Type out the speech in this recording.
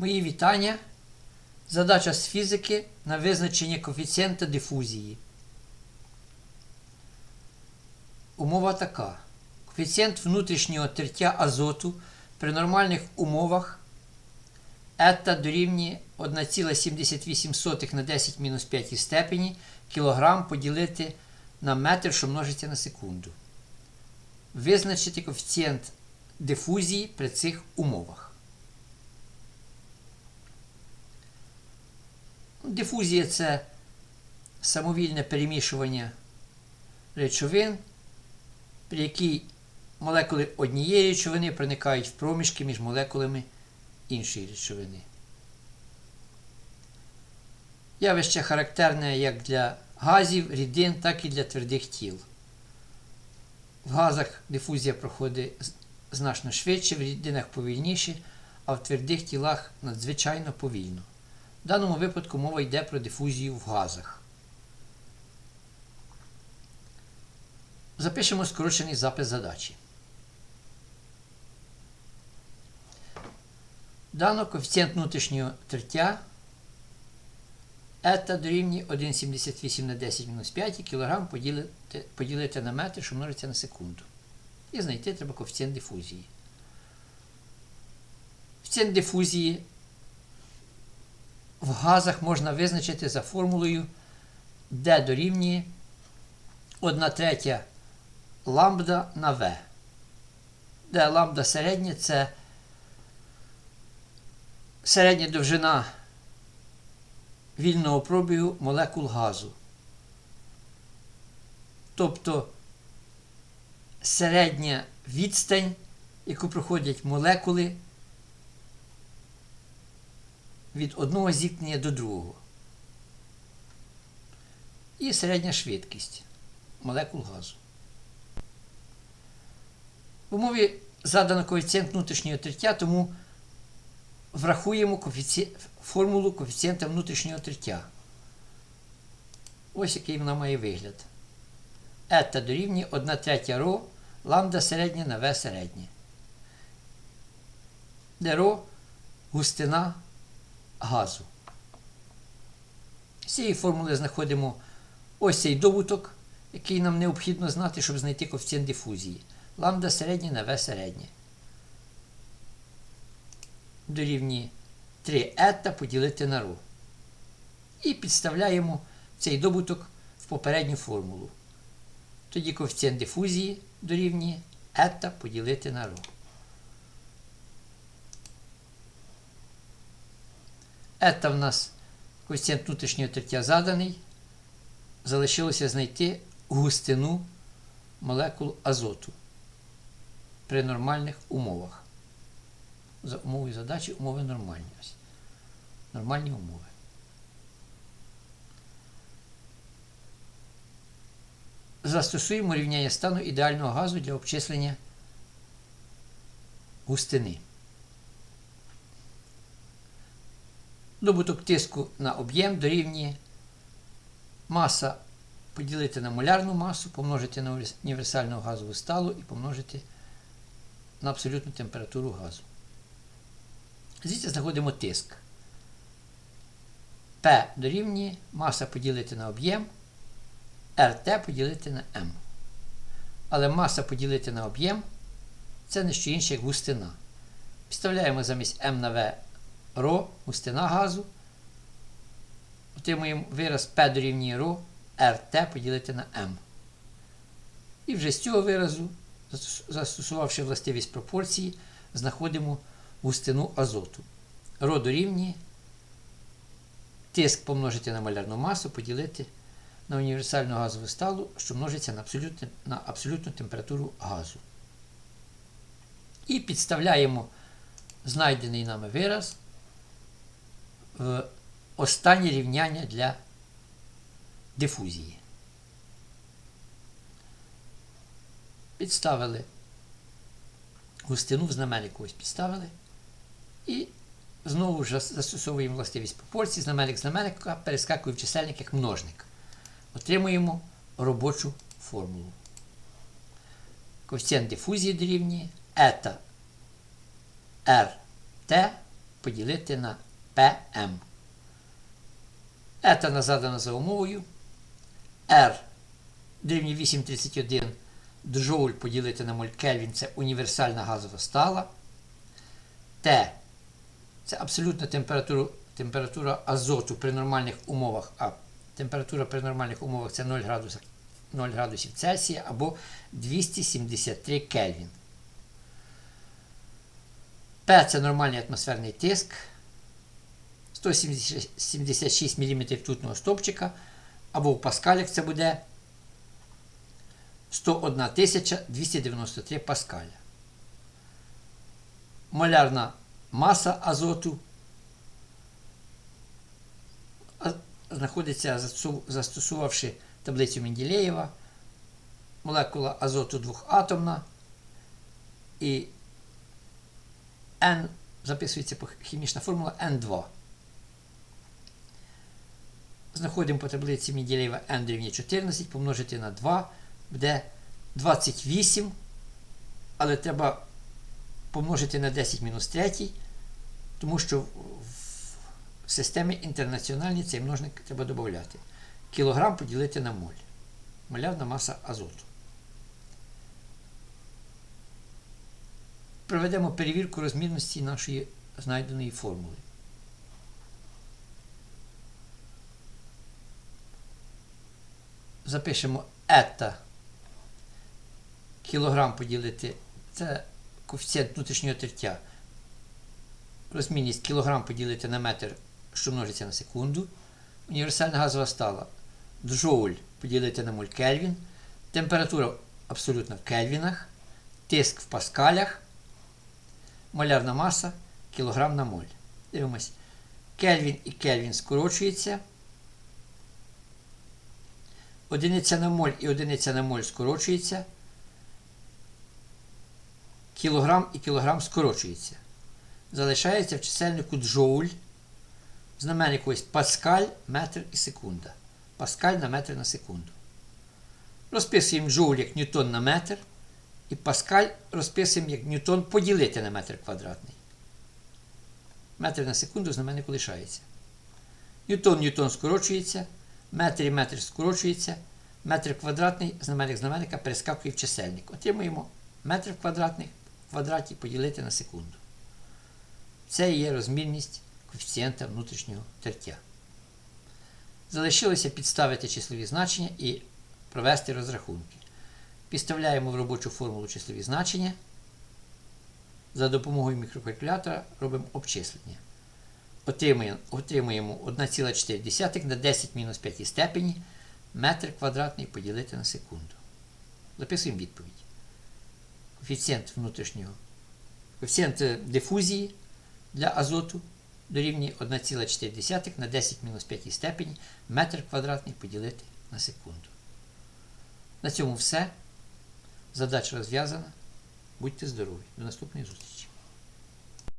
Мої вітання. Задача з фізики на визначення коефіцієнта дифузії. Умова така. Коефіцієнт внутрішнього тертя азоту при нормальних умовах ета дорівнює 1,78 на 10 мінус 5 степені кілограм поділити на метр, що множиться на секунду. Визначити коефіцієнт дифузії при цих умовах. Дифузія це самовільне перемішування речовин, при якій молекули однієї речовини проникають в проміжки між молекулами іншої речовини. Явище характерне як для газів, рідин, так і для твердих тіл. В газах дифузія проходить значно швидше, в рідинах повільніше, а в твердих тілах надзвичайно повільно. В даному випадку мова йде про дифузію в газах. Запишемо скорочений запис задачі. Дано коефіцієнт внутрішнього тертя ета дорівнює 1,78 на 10 мінус 5 кг поділити, поділити на метр, що множиться на секунду. І знайти треба коефіцієнт дифузії. Коефіцієнт дифузії в газах можна визначити за формулою D дорівнює 1 третя ламбда на V. Де ламбда середня це середня довжина вільного пробігу молекул газу. Тобто середня відстань, яку проходять молекули від одного зіткнення до другого. І середня швидкість молекул газу. В умові задано коефіцієнт внутрішнього тертя, тому врахуємо коефіці... формулу коефіцієнта внутрішнього тертя. Ось який вона має вигляд. Ета дорівнює 1 третя ро, ламда середня на В середнє. Де ро густина газу. З цієї формули знаходимо ось цей добуток, який нам необхідно знати, щоб знайти коефіцієнт дифузії. Ламда середнє на В середнє. Дорівнює 3 ета поділити на ро. І підставляємо цей добуток в попередню формулу. Тоді коефіцієнт дифузії дорівнює ета поділити на ро. Ета в нас коефіцієнт внутрішнього тертя заданий. Залишилося знайти густину молекул азоту при нормальних умовах. За умовою задачі умови нормальні. Нормальні умови. Застосуємо рівняння стану ідеального газу для обчислення густини. Добуток тиску на об'єм дорівнює маса поділити на молярну масу, помножити на універсальну газову сталу і помножити на абсолютну температуру газу. Звідси знаходимо тиск. P дорівнює маса поділити на об'єм, RT поділити на М. Але маса поділити на об'єм це не що інше, як густина. Підставляємо замість М на В ро, густина газу. Отримуємо вираз P дорівнює ро, RT поділити на М. І вже з цього виразу, застосувавши властивість пропорції, знаходимо густину азоту. Ро дорівнює тиск помножити на малярну масу, поділити на універсальну газову сталу, що множиться на абсолютну, на абсолютну температуру газу. І підставляємо знайдений нами вираз останнє рівняння для дифузії. Підставили густину в знаменник ось підставили. І знову ж застосовуємо властивість пропорції, знаменник знаменника перескакує в чисельник як множник. Отримуємо робочу формулу. Коефіцієнт дифузії дорівнює ета РТ поділити на ПМ. Етана задана за умовою. R дорівнює 831 джоуль поділити на моль Кельвін це універсальна газова стала. Т це абсолютна температура, температура азоту при нормальних умовах, а температура при нормальних умовах це 0 градусів, 0 градусів Цельсія або 273 Кельвін. П це нормальний атмосферний тиск. 176 мм ртутного стовпчика, або в паскалях це буде 101 293 паскаля. Молярна маса азоту знаходиться, застосувавши таблицю Менделєєва, молекула азоту двохатомна і N записується хімічна формула N2. Знаходимо по таблиці Менделєєва N дорівнює 14 помножити на 2 буде 28, але треба помножити на 10 мінус 3, тому що в системі інтернаціональній цей множник треба додати. Кілограм поділити на моль. Молярна маса азоту. Проведемо перевірку розмірності нашої знайденої формули. Запишемо ета кілограм поділити. Це коефіцієнт внутрішнього тертя. Розмірність кілограм поділити на метр, що множиться на секунду. Універсальна газова стала. Джоуль поділити на моль Кельвін. Температура абсолютно в кельвінах. Тиск в паскалях. Молярна маса кілограм на моль. Дивимось. Кельвін і Кельвін скорочується. Одиниця на моль і одиниця на моль скорочується. Кілограм і кілограм скорочується. Залишається в чисельнику джоуль. Знаменник ось паскаль, метр і секунда. Паскаль на метр на секунду. Розписуємо джоуль як ньютон на метр. І паскаль розписуємо як ньютон поділити на метр квадратний. Метр на секунду знаменнику лишається. Ньютон ньютон скорочується. Метр і метр скорочується. Метр квадратний знаменник знаменника перескакує в чисельник. Отримуємо метр квадратний в квадраті поділити на секунду. Це є розмірність коефіцієнта внутрішнього тертя. Залишилося підставити числові значення і провести розрахунки. Підставляємо в робочу формулу числові значення. За допомогою мікрокалькулятора робимо обчислення. Отримуємо, отримуємо 1,4 на 10 мінус 5 степені метр квадратний поділити на секунду. Записуємо відповідь. Коефіцієнт внутрішнього, коефіцієнт е, дифузії для азоту дорівнює 1,4 на 10 мінус 5 степені метр квадратний поділити на секунду. На цьому все. Задача розв'язана. Будьте здорові. До наступної зустрічі.